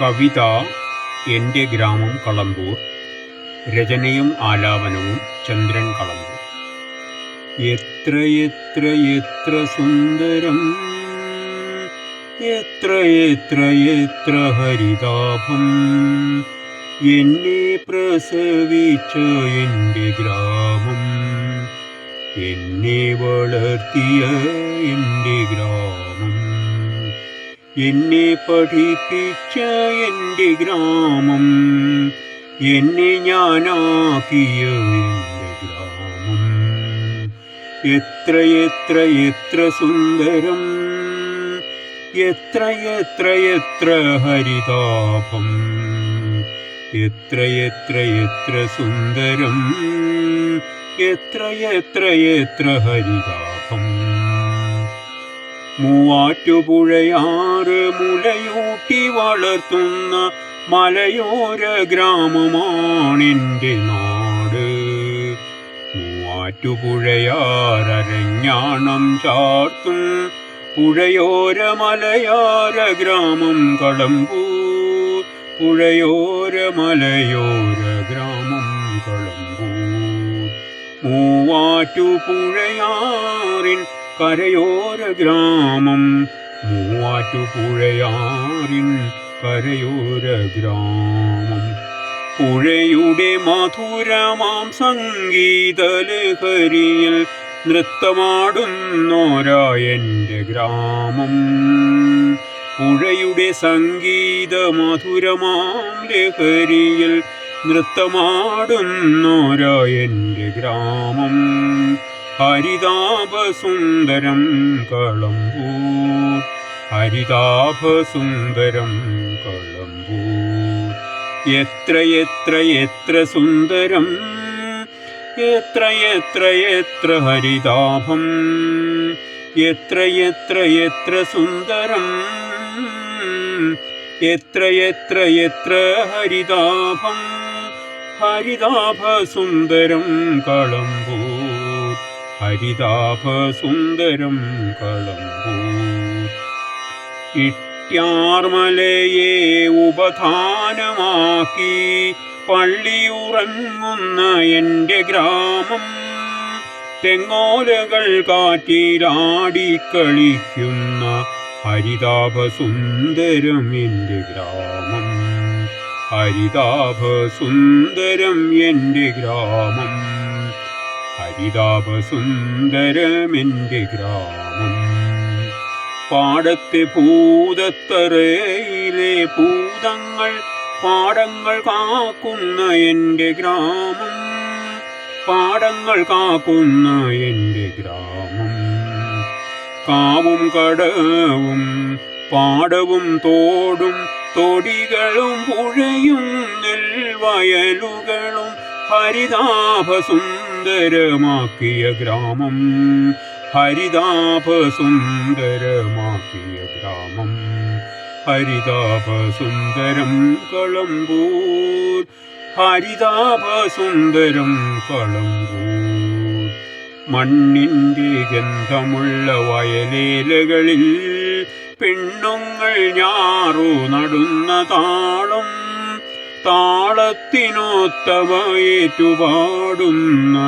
കവിത എന്റെ ഗ്രാമം കളമ്പൂർ രചനയും ആലാപനവും ചന്ദ്രൻ കളമ്പൂർ. എത്ര എത്ര എത്ര സുന്ദരം എത്ര എത്ര എത്ര ഹരിതാഭം എന്നെ പ്രസവിച്ച എന്റെ ഗ്രാമം എന്നെ വളർത്തിയ എന്റെ ഗ്രാമം. എന്നെ പഠിപ്പിച്ച എന്റെ ഗ്രാമം എന്നെ ഞാനാക്കിയ എന്റെ ഗ്രാമം. എത്ര എത്ര എത്ര സുന്ദരം എത്ര എത്ര എത്ര ഹരിതാപം എത്ര എത്ര എത്ര സുന്ദരം എത്ര എത്ര എത്ര ഹരിതാപം. മൂവാറ്റുപുഴയാറ് മുലയൂട്ടി വളർത്തുന്ന മലയോര ഗ്രാമമാണെന്റെ നാട്. മൂവാറ്റുപുഴയാറരഞ്ഞാണം ചാർത്തും പുഴയോര മലയാര ഗ്രാമം കളമ്പൂർ പുഴയോര മലയോര ഗ്രാമം കളമ്പൂർ മൂവാറ്റുപുഴയാറിൻ കരയോര ഗ്രാമം. മൂവാറ്റുപുഴയാറിൻ കരയോര ഗ്രാമം. പുഴയുടെ മധുരമാം സംഗീതലഹരിയിൽ നൃത്തമാടുന്നോരായന്റെ ഗ്രാമം. പുഴയുടെ സംഗീത മധുരമാം ലഹരിയിൽ നൃത്തമാടുന്നോരായന്റെ ഗ്രാമം. ഹരിതാപസുന്ദരം കളമ്പൂർ ഹരിതാപസുന്ദരം കളമ്പൂർ എത്ര എത്ര എത്ര സുന്ദരം എത്ര എത്ര എത്ര ഹരിതാഭം എത്ര എത്ര എത്ര സുന്ദരം എത്ര എത്ര എത്ര ഹരിതാഭം ഹരിതാഭസുന്ദരം കളമ്പൂർ ഹരിതാഭസുന്ദരം കളമ്പൂ. ഇട്ട്യാർമലയെ ഉപധാനമാക്കി പള്ളിയുറങ്ങുന്ന എന്റെ ഗ്രാമം. തെങ്ങോലകൾ കാറ്റിലാടിക്കളിക്കുന്ന ഹരിതാഭസുന്ദരം എന്റെ ഗ്രാമം. ഹരിതാഭസുന്ദരം എന്റെ ഗ്രാമം. ഹരിതാഭസുന്ദരം എന്റെ ഗ്രാമം. പാടത്തെ ഭൂതത്തറയിലെ പൂതങ്ങൾ പാടങ്ങൾ കാക്കുന്ന എന്റെ ഗ്രാമം. പാടങ്ങൾ കാക്കുന്ന എന്റെ ഗ്രാമം. കാവും കടവും പാടവും തോടും തൊടികളും പുഴയും നെൽവയലുകളും ഹരിതാഭസുന്ദരമാക്കിയ ഗ്രാമം. ഹരിതാഭസുന്ദരമാക്കിയ ഗ്രാമം. ഹരിതാഭസുന്ദരം കളമ്പൂർ ഹരിതാഭസുന്ദരം കളമ്പൂർ മണ്ണിന്റെ ഗന്ധമുള്ള വയലേലകളിൽ പെണ്ണുങ്ങൾ ഞാറു നടുന്ന താളം. താളത്തിനൊത്തവയേറ്റുപാടുന്ന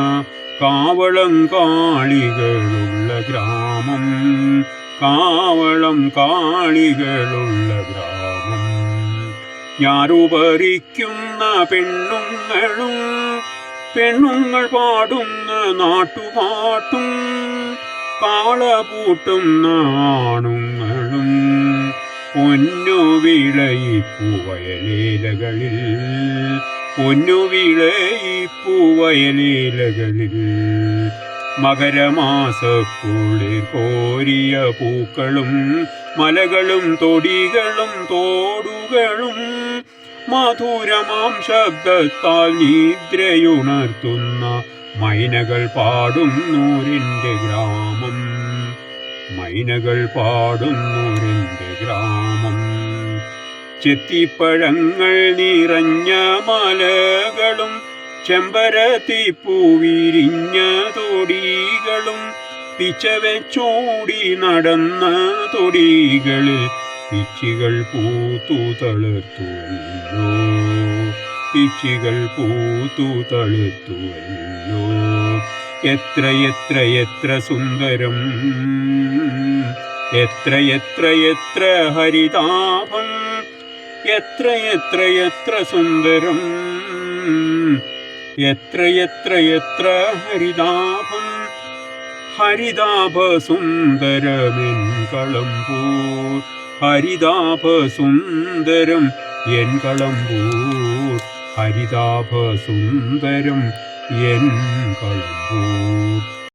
കാവളം കാളികളുള്ള ഗ്രാമം. കാവളം കാളികളുള്ള ഗ്രാമം. ഞാറുപറിക്കുന്ന പെണ്ണുങ്ങളും പെണ്ണുങ്ങൾ പാടുന്ന നാട്ടുപാട്ടും കാളപൂട്ടുന്ന ആണുങ്ങളും പൊന്നു വിളയിപ്പു വയലേലകളിൽ പൊന്നു വിളയിപ്പു വയലേലകളിൽ മകരമാസക്കുളിർ കോരിയ പൂക്കളും മലകളും തൊടികളും തോടുകളും മധുരമാം ശബ്ദത്താൽ നിദ്രയുണർത്തുന്ന മൈനകൾ പാടും നൂരിന്റെ ഗ്രാമം. മൈനകൾ പാടും നൂരിന്റെ ഗ്രാമം. ചെത്തിപ്പഴങ്ങൾ നിറഞ്ഞ മലകളും ചെമ്പരത്തി പൂവിരിഞ്ഞ തൊടികളും പിച്ചവെച്ചോടി നടന്ന തൊടികളിൽ പിച്ചികൾ പൂത്തു തളുത്തുവല്ലോ പിച്ചികൾ പൂത്തു തളുത്തുവല്ലോ എത്ര എത്ര എത്ര സുന്ദരം എത്ര എത്ര എത്ര ഹരിതാഭം എത്ര എത്ര എത്ര സുന്ദരം. എത്ര എത്ര എത്ര ഹരിതാപം. ഹരിതാപ സുന്ദരമെൻ കളമ്പൂർ ഹരിതാപ സുന്ദരം എൻ കളമ്പൂർ ഹരിതാപ സുന്ദരം എൻ കളമ്പൂർ